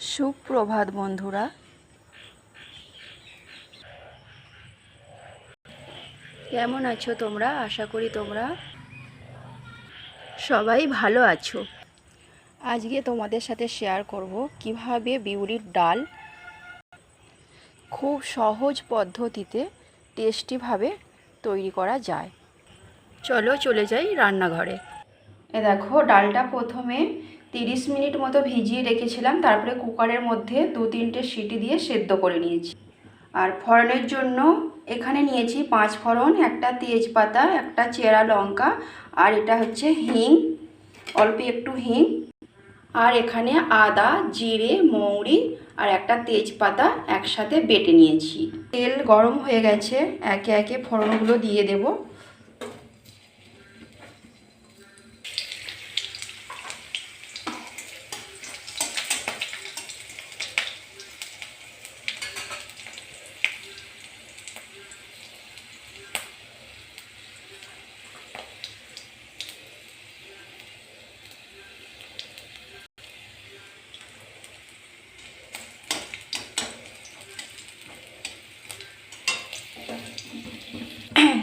সুপ্রভাত, বন্ধুরা। কেমন আছো তোমরা? আশা করি তোমরা সবাই ভালো আছো। আজকে তোমাদের সাথে শেয়ার করব কীভাবে বিউলির ডাল খুব সহজ পদ্ধতিতে টেস্টিভাবে তৈরি করা যায়। চলো চলে যাই রান্নাঘরে। এ দেখো, ডালটা প্রথমে তিরিশ মিনিট মতো ভিজিয়ে রেখেছিলাম, তারপরে কুকারের মধ্যে দু তিনটে সিটি দিয়ে সেদ্ধ করে নিয়েছি। আর ফড়নের জন্য এখানে নিয়েছি পাঁচ ফড়ন, একটা তেজপাতা, একটা চেরা লঙ্কা, আর এটা হচ্ছে হিং, অল্প একটু হিং, আর এখানে আদা, জিরে, মৌরি, আর একটা তেজপাতা একসাথে বেটে নিয়েছি। তেল গরম হয়ে গেছে, একে একে ফড়নগুলো দিয়ে দেবো।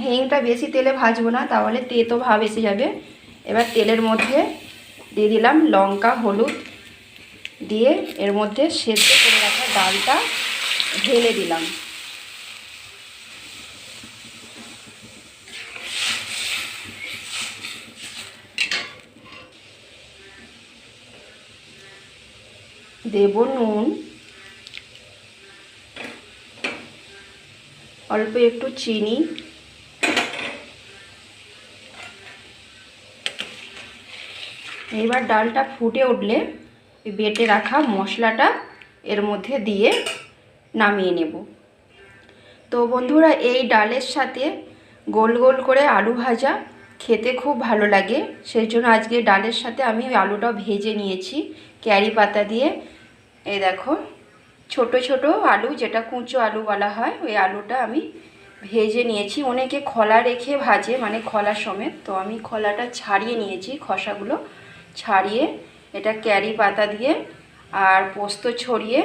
হিংটা বেশি তেলে ভাজবো না, তাহলে তেতো ভাব এসে যাবে। এবার তেলের মধ্যে দিয়ে দিলাম লঙ্কা, হলুদ দিয়ে এর মধ্যে সেদ্ধ করে রাখা ডালটা ঢেলে দিলাম। দেব নুন, অল্প একটু চিনি এইবার ডালটা ফুটে উঠলে বেটে রাখা মশলাটা এর মধ্যে দিয়ে নামিয়ে নেব। তো বন্ধুরা, এই ডালের সাথে গোল গোল করে আলু ভাজা খেতে খুব ভালো লাগে। সেই জন্য আজকে ডালের সাথে আমি ওই আলুটা ভেজে নিয়েছি ক্যারি পাতা দিয়ে। এই দেখো, ছোট ছোট আলু, যেটা কুঁচো আলু বলা হয়, ওই আলুটা আমি ভেজে নিয়েছি। অনেকে খোলা রেখে ভাজে মানে খোলা সমেত তো আমি খোলাটা ছাড়িয়ে নিয়েছি খসাগুলো। ছাড়িয়ে এটা ক্যারি পাতা দিয়ে আর পোস্ত ছড়িয়ে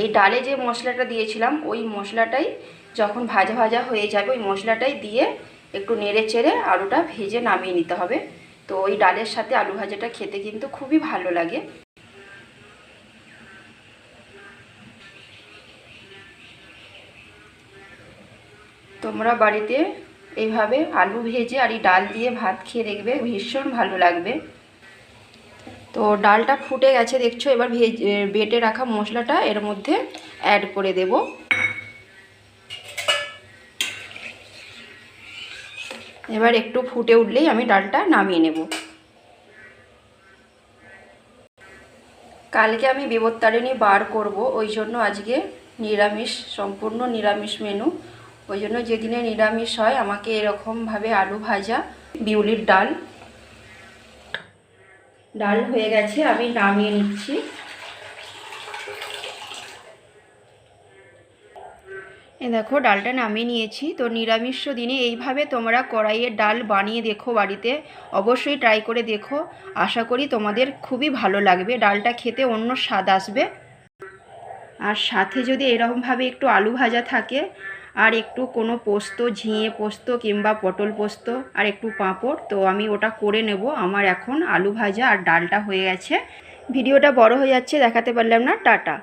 এই ডালে যে মশলাটা দিয়েছিলাম, ওই মশলাটাই যখন ভাজা ভাজা হয়ে যাবে, ওই মশলাটাই দিয়ে একটু নেড়ে চেড়ে আলুটা ভেজে নামিয়ে নিতে হবে। তো ওই ডালের সাথে আলু ভাজাটা খেতে কিন্তু খুবই ভালো লাগে। তোমরা বাড়িতে এইভাবে আলু ভেজে আর এই ডাল দিয়ে ভাত খেয়ে দেখবে, ভীষণ ভালো লাগবে। তো ডালটা ফুটে গেছে, দেখছ? এবার ভেজ বেটে রাখা মশলাটা এর মধ্যে অ্যাড করে দেব। এবার একটু ফুটে উঠলেই আমি ডালটা নামিয়ে নেব। কালকে আমি বিবত্তারিণী বার করব, ওই জন্য আজকে নিরামিষ, সম্পূর্ণ নিরামিষ মেনু ওই জন্য যেদিনে নিরামিষ হয়, আমাকে এরকমভাবে আলু ভাজা, বিউলির ডাল। ডাল হয়ে গেছে, আমি নামিয়ে নিচ্ছি। এ দেখো, ডালটা নামিয়ে নিয়েছি। তো নিরামিষ দিনে এইভাবে তোমরা কড়াইয়ের ডাল বানিয়ে দেখো বাড়িতে। অবশ্যই ট্রাই করে দেখো। আশা করি তোমাদের খুবই ভালো লাগবে। ডালটা খেতে অন্য স্বাদ আসবে। আর সাথে যদি এরকমভাবে একটু আলু ভাজা থাকে আর একটু কোনো পোস্ত, ঝিঙে পোস্ত কিংবা পটল পোস্ত আর একটু পাঁপড়, তো আমি ওটা করে নেব। আমার এখন আলু ভাজা আর ডালটা হয়ে গেছে। ভিডিওটা বড় হয়ে যাচ্ছে, দেখাতে পারলাম না। টাটা।